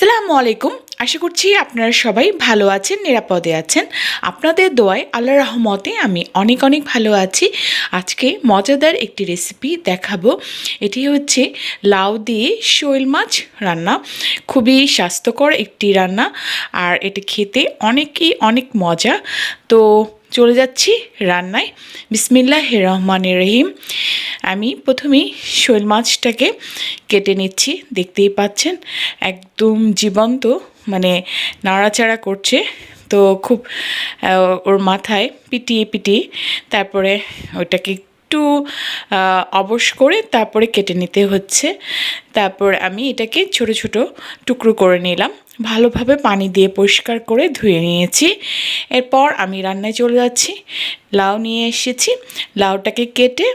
সালামু আলাইকুম। আশা করছি আপনারা সবাই ভালো আছেন, নিরাপদে আছেন। আপনাদের দোয়ায় আল্লাহ রহমতে আমি অনেক অনেক ভালো আছি। আজকে মজাদার একটি রেসিপি দেখাবো। এটি হচ্ছে লাউ দিয়ে শৈল মাছ রান্না। খুবই স্বাস্থ্যকর একটি রান্না। আর এটা খেতে অনেকই অনেক মজা। তো চলে যাচ্ছি রান্নায়। বিসমিল্লাহ রহমান রহিম। আমি প্রথমেই শৈল মাছটাকে কেটে নিচ্ছি, দেখতেই পাচ্ছেন, একদম জীবন্ত মানে নাড়াচাড়া করছে। তো খুব ওর মাথায় পিটিয়ে পিটিয়ে তারপরে ওইটাকে একটু অবশ করে তারপরে কেটে নিতে হচ্ছে। তারপর আমি এটাকে ছোট ছোট টুকরো করে নিলাম। ভালোভাবে পানি দিয়ে পরিষ্কার করে ধুয়ে নিয়েছি। এরপর আমি রান্নায় চলে যাচ্ছি। লাউ নিয়ে এসেছি। লাউটাকে কেটে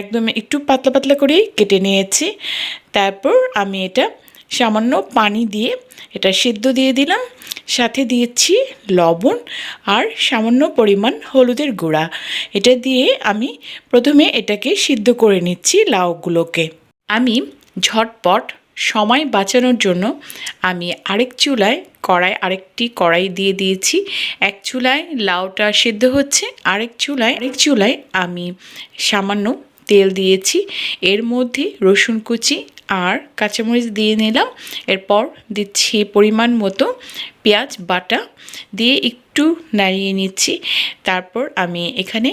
একদম একটু পাতলা পাতলা করেই কেটে নিয়েছি। তারপর আমি এটা সামান্য পানি দিয়ে এটা সিদ্ধ দিয়ে দিলাম। সাথে দিয়েছি লবণ আর সামান্য পরিমাণ হলুদের গুঁড়া। এটা দিয়ে আমি প্রথমে এটাকে সিদ্ধ করে নিচ্ছি লাউগুলোকে। আমি ঝটপট সময় বাঁচানোর জন্য আমি আরেক চুলায় কড়াই, আরেকটি কড়াই দিয়ে দিয়েছি। এক চুলায় লাউটা সেদ্ধ হচ্ছে, আরেক চুলায় আরেক চুলায় আমি সামান্য তেল দিয়েছি। এর মধ্যে রসুন কুচি আর কাঁচামরিচ দিয়ে নিলাম। এরপর দিচ্ছি পরিমাণ মতো পেঁয়াজ বাটা দিয়ে একটু নাড়িয়ে নিচ্ছি। তারপর আমি এখানে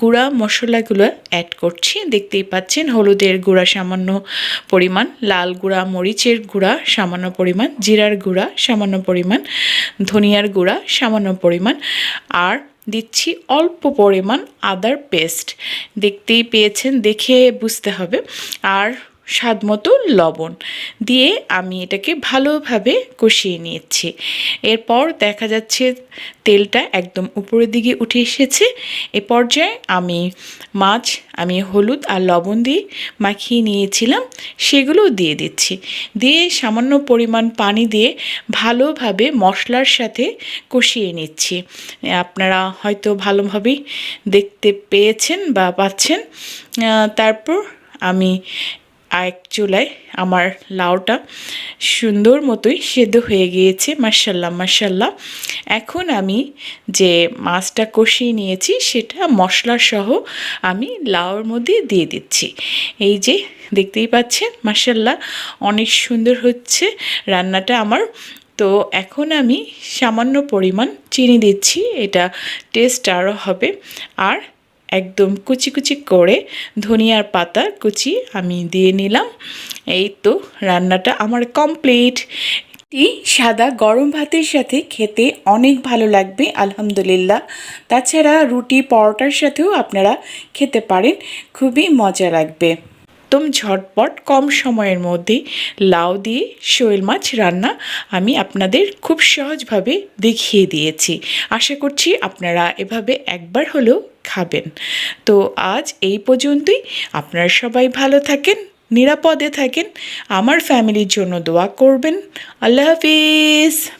গুঁড়া মশলাগুলো অ্যাড করছি। দেখতেই পাচ্ছেন হলুদের গুঁড়া সামান্য পরিমাণ, লাল গুঁড়া, মরিচের গুঁড়া সামান্য পরিমাণ, জিরার গুঁড়া সামান্য পরিমাণ, ধনিয়ার গুঁড়া সামান্য পরিমাণ, আর দিচ্ছি অল্প পরিমাণ আদার পেস্ট। দেখতেই পেয়েছেন দেখে বুঝতে হবে। আর স্বাদ মতো লবণ দিয়ে আমি এটাকে ভালোভাবে কষিয়ে নিয়েছি। এরপর দেখা যাচ্ছে তেলটা একদম উপরের দিকে উঠে এসেছে। এ পর্যায়ে আমি মাছ, আমি হলুদ আর লবণ দিয়ে মাখিয়ে নিয়েছিলাম, সেগুলো দিয়ে দিচ্ছি। দিয়ে সামান্য পরিমাণ পানি দিয়ে ভালোভাবে মশলার সাথে কষিয়ে নিচ্ছি। আপনারা হয়তো ভালোভাবেই দেখতে পেয়েছেন বা পাচ্ছেন। তারপর আমি আরেক চুলায় আমার লাউটা সুন্দর মতোই সেদ্ধ হয়ে গিয়েছে মার্শাল্লাহ মার্শাল্লাহ এখন আমি যে মাছটা কষিয়ে নিয়েছি, সেটা মশলা সহ আমি লাউর মধ্যে দিয়ে দিচ্ছি। এই যে দেখতেই পাচ্ছেন মার্শাল্লাহ অনেক সুন্দর হচ্ছে রান্নাটা আমার। তো এখন আমি সামান্য পরিমাণ চিনি দিচ্ছি, এটা টেস্ট আরও হবে। আর একদম কুচি কুচি করে ধনিয়ার পাতা কুচি আমি দিয়ে নিলাম। এই তো রান্নাটা আমার কমপ্লিট এটি সাদা গরম ভাতের সাথে খেতে অনেক ভালো লাগবে, আলহামদুলিল্লাহ। তাছাড়া রুটি পরোটার সাথেও আপনারা খেতে পারেন, খুবই মজা লাগবে। একদম ঝটপট কম সময়ের মধ্যে লাউ দিয়ে শৈল মাছ রান্না আমি আপনাদের খুব সহজভাবে দেখিয়ে দিয়েছি। আশা করছি আপনারা এভাবে একবার হলেও খাবেন। তো আজ এই পর্যন্তই। আপনারা সবাই ভালো থাকেন, নিরাপদে থাকেন। আমার ফ্যামিলির জন্য দোয়া করবেন। আল্লাহ হাফিজ।